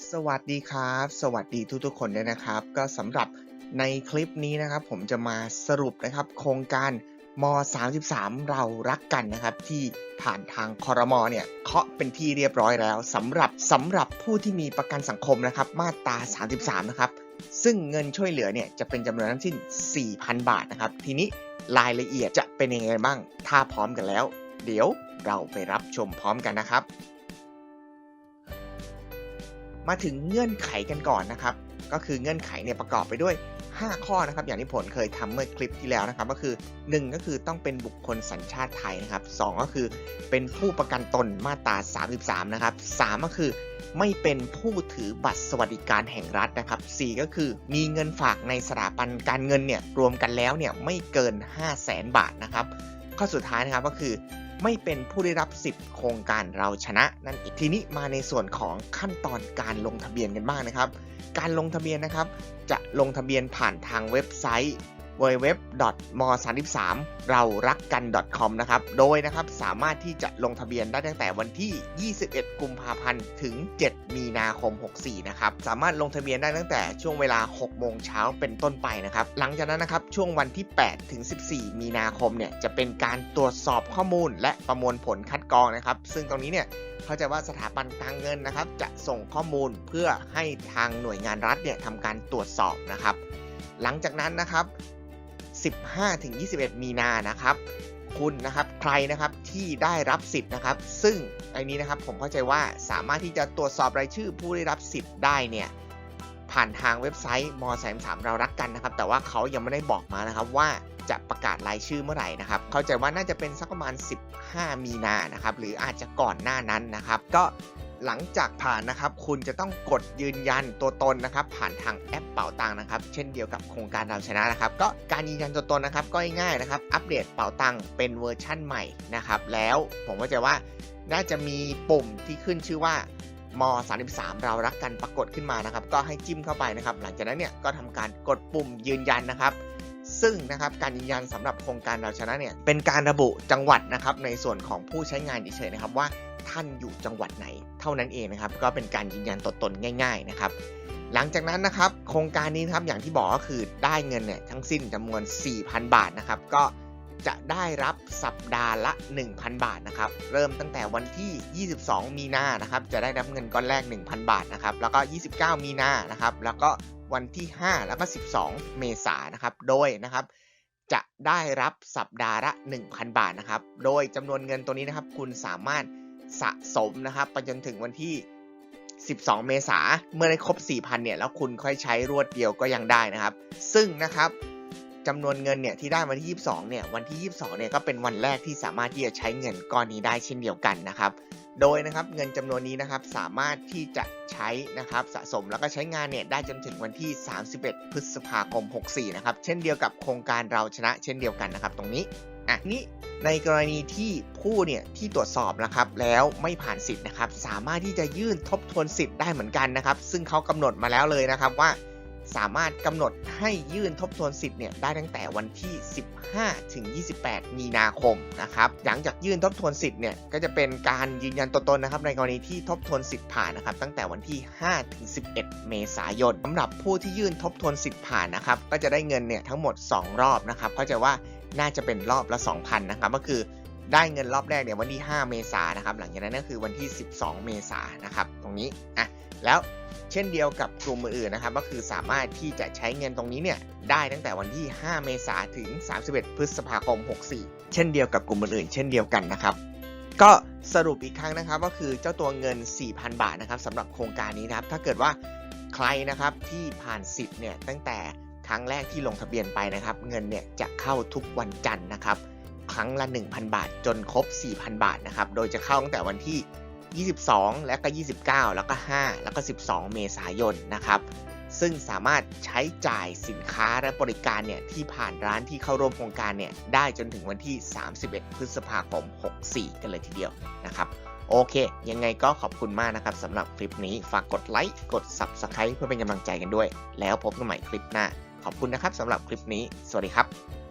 สวัสดีครับ สวัสดีทุกๆคนด้วยนะครับ ก็สำหรับในคลิปนี้นะครับ ผมจะมาสรุปนะครับ โครงการม 33 เรารักกันนะครับ ที่ผ่านทางคอรมอเนี่ยเคาะเป็นที่เรียบร้อยแล้วสำหรับสำหรับผู้ที่มีประกันสังคมนะครับ มาตรา 33 นะครับ ซึ่งเงินช่วยเหลือเนี่ยจะเป็นจำนวนทั้งสิ้น 4,000 บาทนะครับ ทีนี้รายละเอียดจะเป็นยังไงบ้าง ถ้าพร้อมกันแล้ว เดี๋ยวเราไปรับชมพร้อมกันนะครับ มาถึงเงื่อนไขกันก่อนนะครับ ก็คือเงื่อนไขเนี่ยประกอบไปด้วย 5 ข้อนะครับ อย่างที่ผลเคยทำเมื่อคลิปที่แล้วนะครับ ก็คือ 1 ก็คือต้องเป็นบุคคลสัญชาติไทยนะครับ2ก็คือเป็นผู้ประกันตนมาตรา 33 นะครับ 3 ก็คือไม่เป็นผู้ถือบัตรสวัสดิการแห่งรัฐนะครับ 4 ก็คือมีเงินฝากในสถาบันการเงินเนี่ยรวมกันแล้วเนี่ยไม่เกิน 5 0 0แสนบาทนะครับ ข้อสุดท้ายนะครับก็คือ ไม่เป็นผู้ได้รับสิทธิ์โครงการเราชนะ นั่นเองทีนี้มาในส่วนของขั้นตอนการลงทะเบียนกันบ้างนะครับ การลงทะเบียนนะครับ จะลงทะเบียนผ่านทางเว็บไซต์ www.m33 เรารักกัน .com นะครับ โดยนะครับสามารถที่จะลงทะเบียนได้ตั้งแต่วันที่ 21 กุมภาพันธ์ถึง 7 มีนาคม 64 นะครับ สามารถลงทะเบียนได้ตั้งแต่ช่วงเวลา 6 โมงเช้าเป็นต้นไปนะครับ หลังจากนั้นนะครับช่วงวันที่ 8 ถึง 14 มีนาคมเนี่ยจะเป็นการตรวจสอบข้อมูล และประมวลผลคัดกรองนะครับ ซึ่งตรงนี้เนี่ยเข้าใจว่าสถาบันการเงินนะครับ จะส่งข้อมูลเพื่อให้ทางหน่วยงานรัฐเนี่ยทำการตรวจสอบนะครับ หลังจากนั้นนะครับ 15ถึง21 มีนานะครับ คุณนะครับใครนะครับที่ได้รับสิทธิ์นะครับ ซึ่งไอ้นี้นะครับผมเข้าใจว่าสามารถที่จะตรวจสอบรายชื่อผู้ได้รับสิทธิ์ได้เนี่ยผ่านทางเว็บไซต์ม33เรารักกันนะครับ แต่ว่าเขายังไม่ได้บอกมานะครับว่าจะประกาศรายชื่อเมื่อไหร่นะครับ เข้าใจว่าน่าจะเป็นสักประมาณ 15 มีนานะครับ หรืออาจจะก่อนหน้านั้นนะครับ ก็ หลังจากผ่านนะครับ คุณจะต้องกดยืนยันตัวตนนะครับ ผ่านทางแอปเป๋าตังค์นะครับ เช่นเดียวกับโครงการเราชนะนะครับ ก็การยืนยันตัวตนนะครับ ก็ง่ายๆนะครับ อัปเดตเป๋าตังเป็นเวอร์ชั่นใหม่นะครับ แล้วผมก็จะว่าน่าจะมีปุ่มที่ขึ้นชื่อว่าม33 เรารักกันปรากฏขึ้นมานะครับ ก็ให้จิ้มเข้าไปนะครับ หลังจากนั้นเนี่ยก็ทำการกดปุ่มยืนยันนะครับ ซึ่งนะครับการยืนยันสำหรับโครงการเราชนะเนี่ยเป็นการระบุจังหวัดนะครับในส่วนของผู้ใช้งานเฉยๆนะครับว่า ท่านอยู่จังหวัดไหน เท่านั้นเองนะครับ ก็เป็นการยืนยันตัวตนง่าย ๆนะครับ หลังจากนั้นนะครับ โครงการนี้นะครับอย่างที่บอกก็คือได้เงินเนี่ยทั้งสิ้นจำนวน 4,000 บาทนะครับ ก็จะได้รับสัปดาห์ละ 1,000 บาทนะครับ เริ่มตั้งแต่วันที่ 22 มีนานะครับ จะได้รับเงินก้อนแรก 1,000 บาทนะครับ แล้วก็ 29 มีนานะครับ แล้วก็วันที่ 5 แล้วก็ 12 เมษายนนะครับ โดยนะครับ จะได้รับสัปดาห์ละ 1,000 บาทนะครับ โดยจำนวนเงินตัวนี้นะครับ คุณสามารถ สะสมนะครับไปจนถึงวันที่ 12 เมษาเมื่อได้ครบ 4,000 เนี่ย แล้วคุณค่อยใช้รวดเดียวก็ยังได้นะครับ ซึ่งนะครับจำนวนเงินเนี่ยที่ได้วันที่ 22 เนี่ยวันที่ 22 เนี่ยก็เป็นวันแรกที่สามารถที่จะใช้เงินก้อนนี้ได้เช่นเดียวกันนะครับ โดยนะครับเงินจำนวนนี้นะครับสามารถที่จะใช้นะครับสะสมแล้วก็ใช้งานเนี่ยได้จนถึงวันที่ 31 พฤษภาคม 64 นะครับเช่นเดียวกับโครงการเราชนะเช่นเดียวกันนะครับตรงนี้ อะนี้ในกรณีที่ผู้เนี่ยที่ตรวจสอบนะครับแล้วไม่ผ่านสิทธิ์นะครับ สามารถที่จะยื่นทบทวนสิทธิ์ได้เหมือนกันนะครับ ซึ่งเขากำหนดมาแล้วเลยนะครับว่า สามารถกำหนดให้ยื่นทบทวนสิทธิ์เนี่ยได้ตั้งแต่วันที่ 15 ถึง 28 มีนาคมนะครับหลังจากยื่นทบทวนสิทธิ์เนี่ยก็จะเป็นการยืนยันตัวตนนะครับ ในกรณีที่ทบทวนสิทธิ์ผ่านนะครับ ตั้งแต่วันที่ 5 ถึง 11 เมษายนสำหรับผู้ที่ยื่นทบทวนสิทธิ์ผ่านนะครับ ก็จะได้เงินเนี่ยทั้งหมด 2 รอบนะครับเข้าใจว่า น่าจะเป็นรอบละ 2,000 นะครับ ก็คือได้เงินรอบแรกเนี่ยวันที่ 5 เมษายนนะครับ หลังจากนั้นก็คือวันที่ 12 เมษายนนะครับ ตรงนี้อะแล้วเช่นเดียวกับกลุ่มอื่นๆนะครับ ก็คือสามารถที่จะใช้เงินตรงนี้เนี่ยได้ตั้งแต่วันที่ 5 เมษายนถึง 31 พฤษภาคม 64 เช่นเดียวกับกลุ่มอื่นๆ เช่นเดียวกันนะครับก็สรุปอีกครั้งนะครับก็คือเจ้าตัวเงิน 4,000 บาทนะครับสำหรับโครงการนี้นะครับ ถ้าเกิดว่าใครนะครับที่ผ่านสิทธิ์เนี่ยตั้งแต่ รั้งแรกที่ลงทะเบียนไปนะครับ เงินเนี่ยจะเข้าทุกวันจันทร์นะครับ ครั้งละ 1,000 บาทจนครบ 4,000 บาทนะครับ โดยจะเข้าตั้งแต่วันที่ 22 แล้วก็ 29 แล้วก็ 5 แล้วก็ 12 เมษายนนะครับ ซึ่งสามารถใช้จ่ายสินค้าและบริการเนี่ยที่ผ่านร้านที่เข้าร่วมโครงการเนี่ยได้จนถึงวันที่ 31 พฤษภาคม 64 กันเลยทีเดียวนะครับโอเค ยังไงก็ขอบคุณมากนะครับสำหรับคลิปนี้ ฝากกดไลค์ กด Subscribe เพื่อเป็นกำลังใจกันด้วย แล้วพบกันใหม่คลิปหน้า ขอบคุณนะครับสำหรับคลิปนี้ สวัสดีครับ